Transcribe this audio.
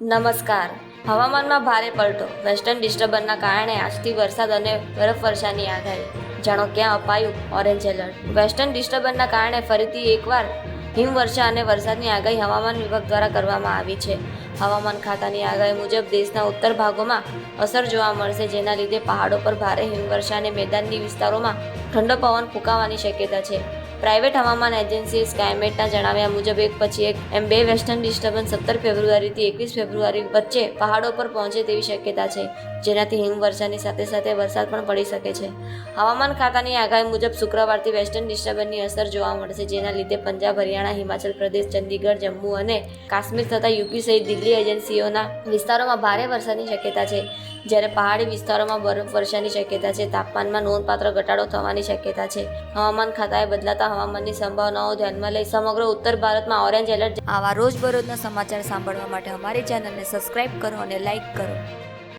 નમસ્કાર. હવામાનમાં ભારે પલટો. વેસ્ટર્ન ડિસ્ટર્બન્સના કારણે આજથી વરસાદ અને બરફવર્ષાની આગાહી. જાણો ક્યાં અપાયું? ઓરેન્જ એલર્ટ વેસ્ટર્ન ડિસ્ટર્બન્સના કારણે ફરીથી એકવાર હિમવર્ષા અને વરસાદની આગાહી હવામાન વિભાગ દ્વારા કરવામાં આવી છે. હવામાન ખાતાની આગાહી મુજબ દેશના ઉત્તર ભાગોમાં અસર જોવા મળશે, જેના લીધે પહાડો પર ભારે હિમવર્ષા અને મેદાનની વિસ્તારોમાં ઠંડો પવન ફૂંકાવાની શક્યતા છે. પ્રાઇવેટ હવામાન એજન્સી સ્કાયમેટના જણાવ્યા મુજબ એક પછી એક એમ બે વેસ્ટર્ન ડિસ્ટર્બન્સ સત્તર ફેબ્રુઆરીથી એકવીસ ફેબ્રુઆરી વચ્ચે પહાડો પર પહોંચે તેવી શક્યતા છે, જેનાથી હિમવર્ષાની સાથે સાથે વરસાદ પણ પડી શકે છે. હવામાન ખાતાની આગાહી મુજબ શુક્રવારથી વેસ્ટર્ન ડિસ્ટર્બન્સની અસર જોવા મળશે, જેના લીધે પંજાબ, હરિયાણા, હિમાચલ પ્રદેશ, ચંદીગઢ, જમ્મુ અને કાશ્મીર તથા યુપી સહિત દિલ્હી એજન્સીઓના વિસ્તારોમાં ભારે વરસાદની શક્યતા છે. જ્યારે પહાડી વિસ્તારોમાં બરફ વર્ષાની શક્યતા છે, તાપમાનમાં નોંધપાત્ર ઘટાડો થવાની શક્યતા છે. હવામાન ખાતાએ બદલાતા હવામાનની સંભાવનાઓ ધ્યાનમાં લઈ સમગ્ર ઉત્તર ભારતમાં ઓરેન્જ એલર્ટ આવા રોજબરોજના સમાચાર સાંભળવા માટે અમારી ચેનલને સબસ્ક્રાઇબ કરો અને લાઇક કરો.